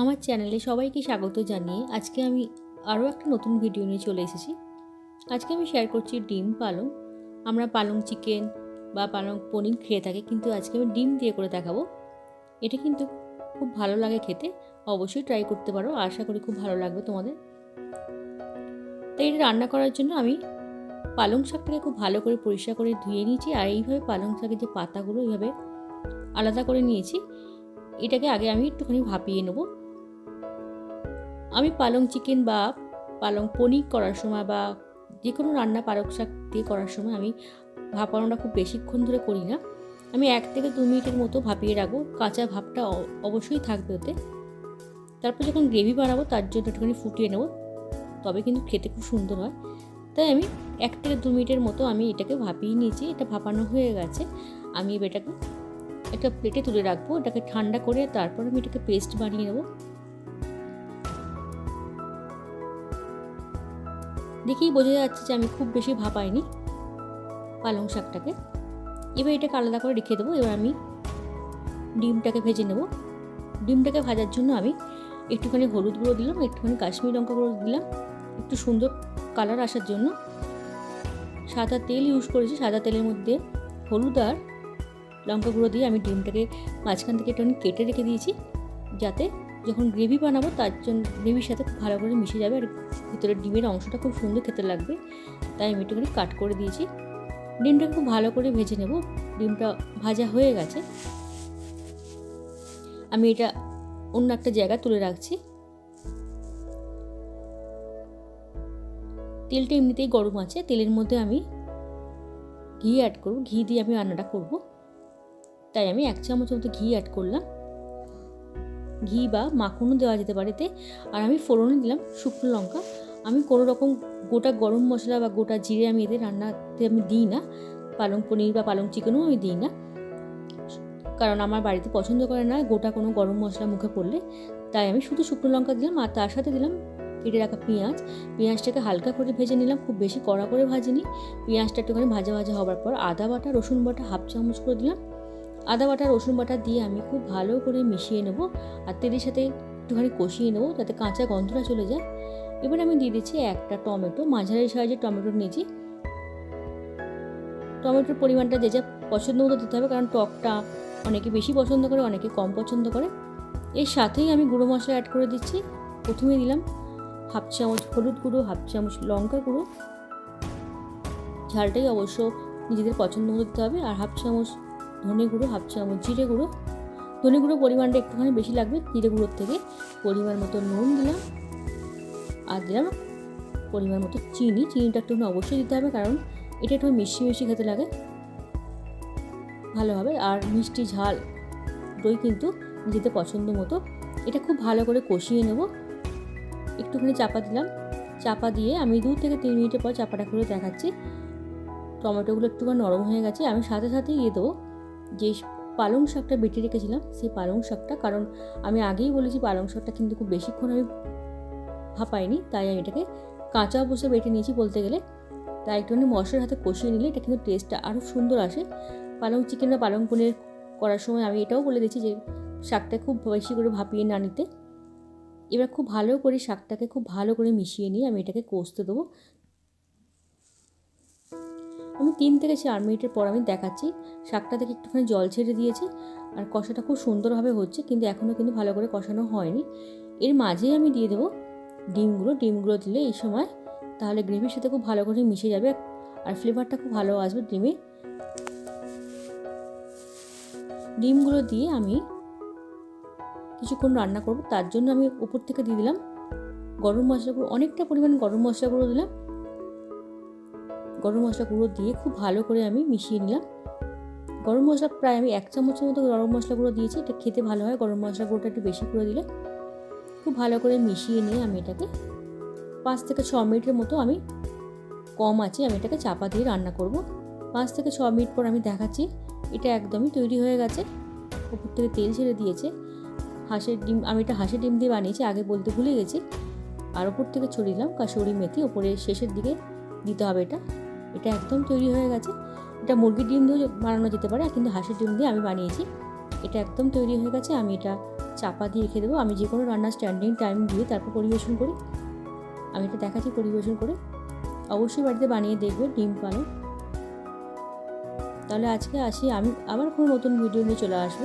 আমার চ্যানেলে সবাইকে স্বাগত জানিয়ে আজকে আমি আরও একটা নতুন ভিডিও নিয়ে চলে এসেছি। আজকে আমি শেয়ার করছি ডিম পালং। আমরা পালং চিকেন বা পালং পনির খেয়ে থাকি, কিন্তু আজকে আমি ডিম দিয়ে করে দেখাবো। এটা কিন্তু খুব ভালো লাগে খেতে, অবশ্যই ট্রাই করতে পারো, আশা করি খুব ভালো লাগবে তোমাদের। তাই এটা রান্না করার জন্য আমি পালং শাকটাকে খুব ভালো করে পরিষ্কার করে ধুয়ে নিয়েছি, আর এইভাবে পালং শাকের যে পাতাগুলো, এইভাবে আলাদা করে নিয়েছি, এটাকে আগে আমি একটুখানি ভাপিয়ে নেব। আমি পালং চিকেন বা পালং পনির করার সময় বা যে কোনো রান্না পালক শাক দিয়ে করার সময় আমি ভাপানোটা খুব বেশিক্ষণ ধরে করি না। আমি এক থেকে দু মিনিটের মতো ভাপিয়ে রাখব। কাঁচা ভাবটা অবশ্যই থাকবে ওতে। তারপর যখন গ্রেভি বানাবো, তার জন্য একটুখানি ফুটিয়ে নেব। তবে কিন্তু খেতে খুব সুন্দর হয়। তাই আমি এক থেকে দু মিনিটের মতো আমি এটাকে ভাপিয়ে নিয়েছি। এটা ভাপানো হয়ে গেছে। আমি এটাকে একটা প্লেটে তুলে রাখব। এটাকে ঠান্ডা করে তারপর আমি এটাকে পেস্ট বানিয়ে নেব। দেখেই বোঝা যাচ্ছে যে আমি খুব বেশি ভাপাইনি পালং শাকটাকে। এবার এটাকে আলাদা করে রেখে দেবো। এবার আমি ডিমটাকে ভেজে নেব। ডিমটাকে ভাজার জন্য আমি একটুখানি হলুদ গুঁড়ো দিলাম, একটুখানি কাশ্মীর লঙ্কা গুঁড়ো দিলাম। একটু সুন্দর কালার আসার জন্য সাদা তেল ইউজ করেছি। সাদা তেলের মধ্যে হলুদ আর লঙ্কা গুঁড়ো দিয়ে আমি ডিমটাকে মাঝখান থেকে একটুখানি কেটে রেখে দিয়েছি যাতে যখন গ্রেভি বানাবো, তার জন্য গ্রেভির সাথে খুব ভালো করে মিশে যাবে। আর ভিতরের ডিমের অংশটা খুব সুন্দর খেতে লাগবে। তাই আমি একটুখানি কাট করে দিয়েছি। ডিমটা খুব ভালো করে ভেজে নেব। ডিমটা ভাজা হয়ে গেছে। আমি এটা অন্য একটা জায়গা তুলে রাখছি। তেলটা এমনিতেই গরম আছে। তেলের মধ্যে আমি ঘি অ্যাড করব। ঘি দিয়ে আমি রান্নাটা করব। তাই আমি এক চামচ মতো ঘি অ্যাড করলাম। ঘি বা মাখনও দেওয়া যেতে পারে এতে আর আমি ফোড়নে দিলাম শুকনো লঙ্কা। আমি কোনো রকম গোটা গরম মশলা বা গোটা জিরে আমি এদের রান্নাতে আমি দিই না। পালং পনির বা পালং চিকেনও আমি দিই না। কারণ আমার বাড়িতে পছন্দ করে না গোটা কোনো গরম মশলা মুখে পড়লে। তাই আমি শুধু শুকনো লঙ্কা দিলাম আর তার সাথে দিলাম কেটে রাখা পেঁয়াজ। পেঁয়াজটাকে হালকা করে ভেজে নিলাম, খুব বেশি কড়া করে ভাজিনি। পেঁয়াজটা একটুখানি ভাজা ভাজা হবার পর আদা বাটা, রসুন বাটা, হাফ চামচ করে দিলাম। আদা বাটা, রসুন বাটা দিয়ে আমি খুব ভালো করে মিশিয়ে নেব আর তেলের সাথে একটুখানি কষিয়ে নেব যাতে কাঁচা গন্ধটা চলে যায়। এবার আমি দিয়ে দিচ্ছি একটা টমেটো মাঝারি সাইজের টমেটো নিয়েছি। টমেটোর পরিমাণটা যে যা পছন্দ মতো দিতে হবে, কারণ টকটা অনেকে বেশি পছন্দ করে, অনেকে কম পছন্দ করে। এর সাথেই আমি গুঁড়ো মশলা অ্যাড করে দিচ্ছি। প্রথমে দিলাম হাফ চামচ হলুদ গুঁড়ো, হাফ চামচ লঙ্কা গুঁড়ো। ঝালটাই অবশ্য নিজেদের পছন্দ মতো দিতে হবে আর হাফ চামচ ধনে গুঁড়ো হাফ চামচ জিরে গুঁড়ো। ধনে গুঁড়ো পরিমাণটা একটুখানি বেশি লাগবে জিরে গুঁড়োর থেকে। পরিমাণ মতো নুন দিলাম। আর দিলাম পরিমাণ মতো চিনি। চিনিটা একটু অবশ্যই দিতে হবে কারণ এটা একটু মিষ্টি মিষ্টি খেতে লাগে। ভালো হবে। আর মিষ্টি ঝাল দই কিন্তু নিজেদের পছন্দ মতো। এটা খুব ভালো করে কষিয়ে নেব। একটুখানি চাপা দিলাম। চাপা দিয়ে আমি দু থেকে তিন মিনিটের পর চাপাটা করে দেখাচ্ছি। টমেটোগুলো একটুখানি নরম হয়ে গেছে। আমি সাথে সাথেই দিয়ে দেবো। যে পালং শাকটা বেটে রেখেছিলাম, সেই পালং শাকটা, কারণ আমি আগেই বলেছি পালং শাকটা কিন্তু খুব বেশিক্ষণ আমি ভাপাইনি, তাই আমি এটাকে কাঁচা অবস্থায় বেটে নিয়েছি বলতে গেলে। তাই একটুখানি মশলার হাতে কষিয়ে নিলে এটা কিন্তু টেস্টটা আরও সুন্দর আসে। পালং চিকেন বা পালং পনির করার সময় আমি এটাও বলে দিচ্ছি যে শাকটা খুব বেশি করে ভাপিয়ে না নিতে। এবার খুব ভালো করে শাকটাকে খুব ভালো করে মিশিয়ে নিয়ে আমি এটাকে কষতে দেবো। আমি তিন থেকে চার মিনিটের পর আমি দেখাচ্ছি। শাকটা থেকে একটুখানি জল ছেড়ে দিয়েছে আর কষাটা খুব সুন্দরভাবে হচ্ছে, কিন্তু এখনও কিন্তু ভালো করে কষানো হয়নি। এর মাঝেই আমি দিয়ে দেবো ডিমগুলো ডিমগুলো দিলে এই সময় তাহলে গ্রেভির সাথে খুব ভালো করে মিশে যাবে আর ফ্লেভারটা খুব ভালো আসবে ডিমে। ডিমগুলো দিয়ে আমি কিছুক্ষণ রান্না করব। তার জন্য আমি উপর থেকে দিয়ে দিলাম গরম মশলা গুঁড়ো অনেকটা পরিমাণ গরম মশলা গুঁড়ো দিলাম। গরম মশলা গুঁড়ো দিয়ে খুব ভালো করে আমি মিশিয়ে নিলাম। গরম মশলা প্রায় আমি এক চামচের মতো গরম মশলা গুঁড়ো দিয়েছি, এটা খেতে ভালো হয়। গরম মশলা গুঁড়োটা একটু বেশি করে দিলে খুব ভালো করে মিশিয়ে নিয়ে আমি এটাকে পাঁচ থেকে ছ মিনিটের মতো আমি কম আছে আমি এটাকে চাপা দিয়ে রান্না করব। পাঁচ থেকে ছ মিনিট পর আমি দেখাচ্ছি, এটা একদমই তৈরি হয়ে গেছে। উপর থেকে তেল ছেড়ে দিয়েছে। হাঁসের ডিম, আমি এটা হাঁসের ডিম দিয়ে বানিয়েছি, আগে বলতে ভুলে গেছি। আর ওপর থেকে ছড়িয়ে দিলাম কাসুরি মেথি, ওপরে শেষের দিকে দিতে হবে এটা। এটা একদম তৈরি হয়ে গেছে। এটা মুরগির ডিম দিয়েও বানানো যেতে পারে, কিন্তু হাঁসের ডিম দিয়ে আমি বানিয়েছি। এটা একদম তৈরি হয়ে গেছে, আমি এটা চাপা দিয়ে রেখে দেবো। আমি যে কোনো রান্নার স্ট্যান্ডিং টাইম দিয়ে তারপর পরিবেশন করি। আমি এটা দেখাচ্ছি পরিবেশন করে। অবশ্যই বাড়িতে বানিয়ে দেখবে ডিম পালক তাহলে আজকে আসি, আমি আবার কোনো নতুন ভিডিও নিয়ে চলে আসব।